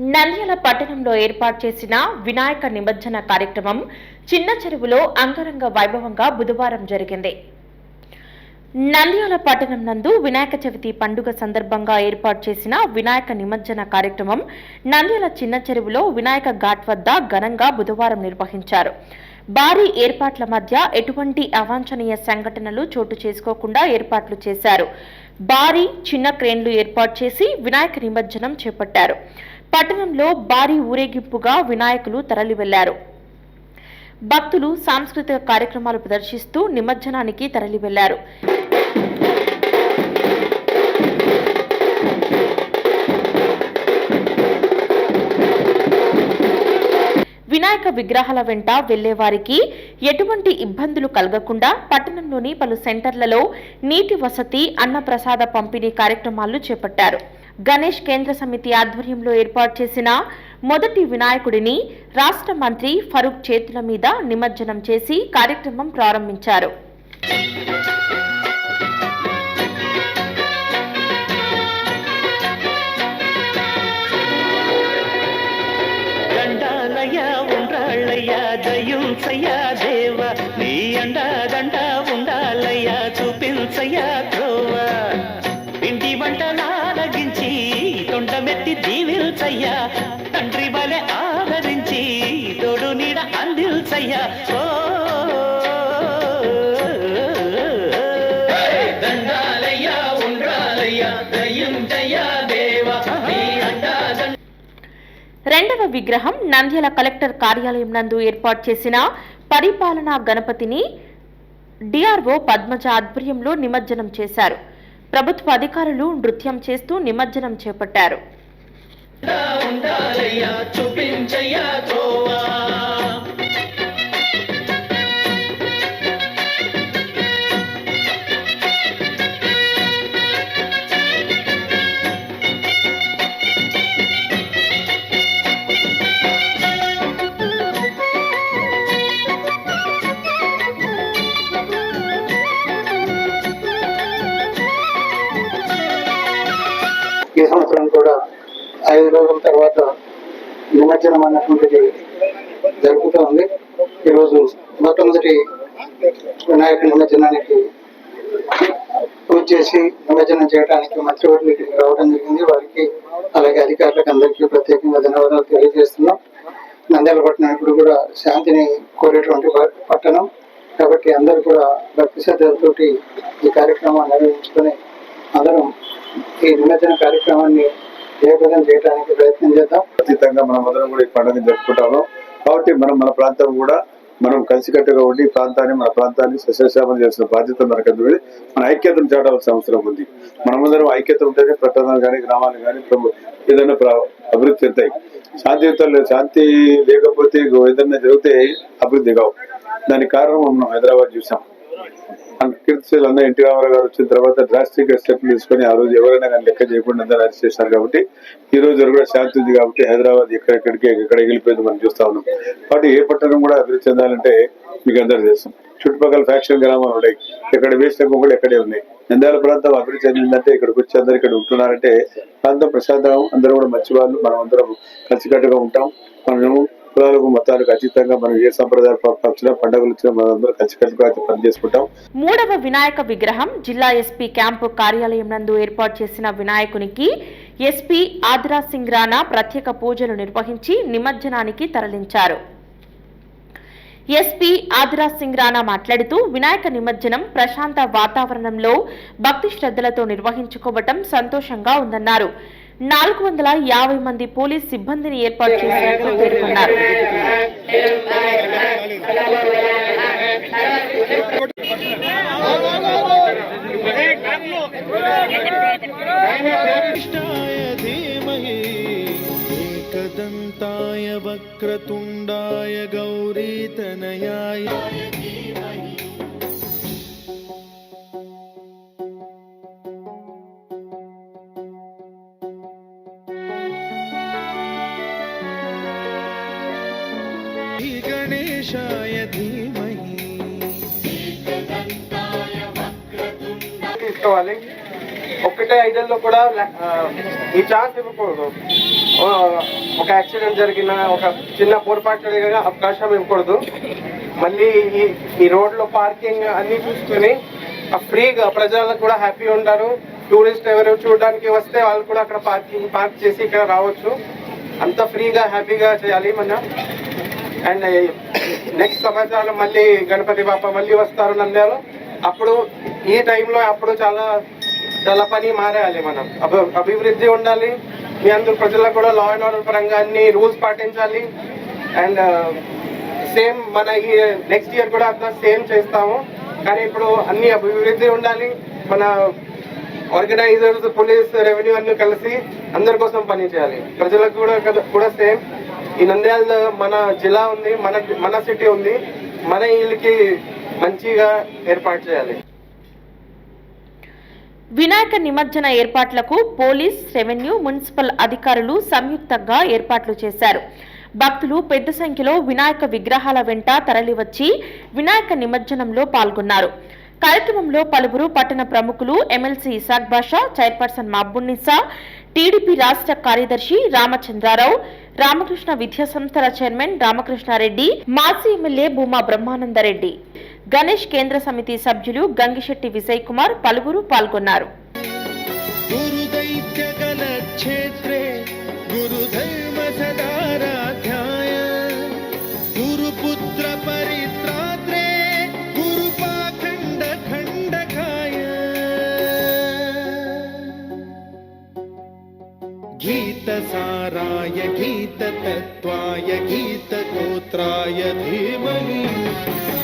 నంద్యాల పట్టణంలో ఏర్పాటు చేసిన వినాయక నిమజ్జన కార్యక్రమం చిన్న చెరువులో అంగరంగ వైభవంగా బుధవారం జరిగింది. నంద్యాల పట్టణం నందు వినాయక చవితి పండుగ సందర్భంగా ఏర్పాటు చేసిన వినాయక నిమజ్జన కార్యక్రమం నంద్యాల చిన్న చెరువులో వినాయక ఘాట్ వద్ద ఘనంగా బుధవారం నిర్వహించారు. భారీ ఏర్పాట్ల మధ్య ఎటువంటి అవాంఛనీయ సంఘటనలు చోటు చేసుకోకుండా ఏర్పాట్లు చేశారు. భారీ చిన్న క్రేన్లు ఏర్పాటు చేసి వినాయక నిమజ్జనం చేపట్టారు. పట్టణంలో భారీ ఊరేగింపుగా వినాయకులు తరలి వెళ్ళారు భక్తులు సాంస్కృతిక కార్యక్రమాలు ప్రదర్శిస్తూ నిమజ్జనానికి తరలి వెళ్ళారు వినాయక విగ్రహాల వెంట వెళ్ళేవారికి ఎటువంటి ఇబ్బందులు కలగకుండా పట్టణంలోని పలు సెంటర్లలో నీటి వసతి అన్నప్రసాద పంపిణీ కార్యక్రమాలు చేపట్టారు. గణేష్ కేంద్ర సమితి ఆధ్వర్యంలో ఏర్పాటు చేసిన మొదటి వినాయకుడిని రాష్ట్ర మంత్రి ఫరూక్ చేతుల మీద నిమజ్జనం చేసి కార్యక్రమం ప్రారంభించారు. దండాలయ్యా దేవ. నీ అండా దండ ఉండాలయ్యా ఇంటి వంటలా తొండమెత్తి దీవిల్చయ్యా తండ్రి వలె ఆదరించి తోడు నీడ అందిల్చయ్యా. ఓ. దండాలయ్యా ఉండ్రాలయ్యా దయుంచయ్యా దేవ. నీ అండా దండ రెండవ విగ్రహం నంద్యాల కలెక్టర్ కార్యాలయం నందు ఏర్పాటు చేసిన పరిపాలనా గణపతిని డిఆర్ఓ పద్మజ ఆధ్వర్యంలో నిమజ్జనం చేశారు. ప్రభుత్వ అధికారులు నృత్యం చేస్తూ నిమజ్జనం చేపట్టారు. ఉండాలయ్యా చూపించయ్యా ఐదు రోజుల తర్వాత నిమజ్జనం అన్నటువంటిది జరుగుతూ ఉంది ఈరోజు మొట్టమొదటి వినాయక నిమజ్జనానికి పూజ చేసి నిమజ్జనం చేయడానికి మంత్రివర్యులు ఇక్కడికి రావడం జరిగింది. వారికి అలాగే అధికారులకు అందరికీ ప్రత్యేకంగా ధన్యవాదాలు తెలియజేస్తున్నాం. నంద్యాల పట్టణం ఇప్పుడు కూడా శాంతిని కోరేటువంటి పట్టణం. కాబట్టి అందరూ కూడా భక్తి శ్రద్ధలతోటి ఈ కార్యక్రమాన్ని నిర్వహించుకొని అందరం ఈ నిమజ్జన కార్యక్రమాన్ని ఏ విధంగా చేయడానికి ప్రయత్నం చేద్దాం. ఖచ్చితంగా మనం అందరం కూడా ఈ పండుగ జరుపుకుంటాము కాబట్టి మనం మన ప్రాంతం కూడా మనం కలిసికట్టుగా ఉండి ఈ ప్రాంతాన్ని మన ప్రాంతాన్ని సస్యశ్యామం చేసిన బాధ్యత మనకు మన ఐక్యతను చాటాల్సిన అవసరం ఉంది. మనమందరం ఐక్యత ఉంటేనే పట్టణాలు కానీ గ్రామాలు కానీ ఏదైనా అభివృద్ధి చెందాయి శాంతియుతం శాంతి లేకపోతే ఏదైనా జరిగితే అభివృద్ధి కావు. దానికి కారణం మనం హైదరాబాద్ చూసాం. కీర్తిశీల్ అన్న ఎన్టీ రామారావు గారు వచ్చిన తర్వాత డ్రాస్టిక్ స్టెప్ తీసుకొని ఆ రోజు ఎవరైనా కానీ లెక్క చేయకుండా అందరూ అరెస్ట్ చేశారు కాబట్టి ఈ రోజు కూడా శాంతి ఉంది కాబట్టి హైదరాబాద్ ఎక్కడెక్కడికి ఎక్కడ ఎగిలిపోయింది మనం చూస్తా ఉన్నాం. కాబట్టి ఏ పట్టణం కూడా అభివృద్ధి చెందాలంటే మీకు అందరూ తెలుసు. చుట్టుపక్కల ఫ్యాక్షన్ గ్రామాలు ఉన్నాయి. ఇక్కడ వేసిన కూడా ఎక్కడే ఉన్నాయి. నంద్యాల ప్రాంతం అభివృద్ధి చెందిందంటే ఇక్కడికి వచ్చి అందరు ఇక్కడ ఉంటున్నారంటే ప్రాంతం ప్రశాంతం అందరూ కూడా మంచి వాళ్ళు మనం అందరం కలిసికట్టుగా ఉంటాం. మనము కులాలకు మతాలకు అతీతంగా మనం ఏ సంప్రదాయ వచ్చినా పండుగలు వచ్చినా మనం అందరూ కలిసికట్టుగా అయితే పని చేసుకుంటాం. మూడవ వినాయక విగ్రహం జిల్లా ఎస్పీ క్యాంపు కార్యాలయం నందు ఏర్పాటు చేసిన వినాయకునికి ఎస్పీ ఆద్రా సింగ్ రాణా ప్రత్యేక పూజలు నిర్వహించి నిమజ్జనానికి తరలించారు. ఎస్పీ ఆదిరా సింగ్ రాణా మాట్లాడుతూ వినాయక నిమజ్జనం ప్రశాంత వాతావరణంలో భక్తి శ్రద్ధలతో నిర్వహించుకోవటం సంతోషంగా ఉందన్నారు. నాలుగు వందల యాభై మంది పోలీస్ సిబ్బందిని ఏర్పాటు చేసినట్లు పేర్కొన్నారు. వక్రతుండాయ గౌరీతనయాయ శేషాయ ధీమహి. తీసుకోవాలి. ఒకటే ఐడల్లో కూడా ఈ ఛాన్స్ ఇవ్వకూడదు. ఒక యాక్సిడెంట్ జరిగిన ఒక చిన్న పొరపాటు జరిగిన అవకాశం ఇవ్వకూడదు. మళ్ళీ ఈ ఈ రోడ్లో పార్కింగ్ అన్నీ చూసుకొని ఫ్రీగా ప్రజలకు కూడా హ్యాపీ ఉంటారు. టూరిస్ట్ ఎవరు చూడడానికి వస్తే వాళ్ళు కూడా అక్కడ పార్కింగ్ పార్క్ చేసి ఇక్కడ రావచ్చు. అంత ఫ్రీగా హ్యాపీగా చేయాలి మనం అండ్ నెక్స్ట్ సంవత్సరాలు మళ్ళీ గణపతి బాప మళ్ళీ వస్తారు అన్నారు. అప్పుడు ఈ టైంలో అప్పుడు చాలా చాలా పని మారేయాలి మనం. అభి అభివృద్ధి ఉండాలి. మీ అందరు ప్రజలకు కూడా లా అండ్ ఆర్డర్ పరంగా అన్ని రూల్స్ పాటించాలి. అండ్ సేమ్ మన ఈ నెక్స్ట్ ఇయర్ కూడా అంతా సేమ్ చేస్తాము. కానీ ఇప్పుడు అన్ని అభివృద్ధి ఉండాలి. మన ఆర్గనైజర్స్ పోలీస్ రెవెన్యూ అన్ని కలిసి అందరి కోసం పని చేయాలి. ప్రజలకు కూడా కూడా సేమ్ ఈ నంద్యాల మన జిల్లా ఉంది మన మన సిటీ ఉంది. మన ఇళ్ళకి మంచిగా ఏర్పాటు చేయాలి. వినాయక నిమజ్జన ఏర్పాట్లకు పోలీస్ రెవెన్యూ మున్సిపల్ అధికారులు సంయుక్తంగా ఏర్పాట్లు చేశారు. భక్తులు పెద్ద సంఖ్యలో వినాయక విగ్రహాల వెంట తరలివచ్చి వినాయక నిమజ్జనంలో పాల్గొన్నారు. కార్యక్రమంలో పలువురు పట్టణ ప్రముఖులు MLC Isaq Basha chairperson Mahabunnisa TDP రాష్ట్ర కార్యదర్శి రామచంద్రారావు రామకృష్ణ విద్యా సంస్థల చైర్మన్ రామకృష్ణారెడ్డి మాజీ ఎమ్మెల్యే భూమా బ్రహ్మానందరెడ్డి. గణేష్ కేంద్ర సమితి సభ్యులు గంగిశెట్టి విజయ్ కుమార్ పలువురు పాల్గొన్నారు. गीततत्त्वाय गीतगोत्राय धीमहि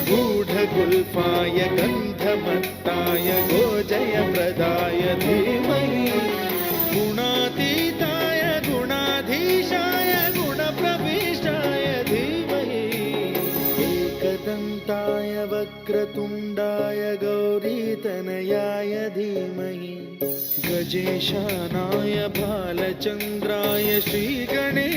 गूढगुल्फाय गन्धमत्ताय गोजयप्रदाय धीमहि गुणातीताय गुणाधीशाय गुणप्रविष्टाय धीमहि एकदन्ताय वक्रतुण्डाय गौरीतनयाय धीमहि गजेशानाय बालचन्द्राय श्रीगणेशाय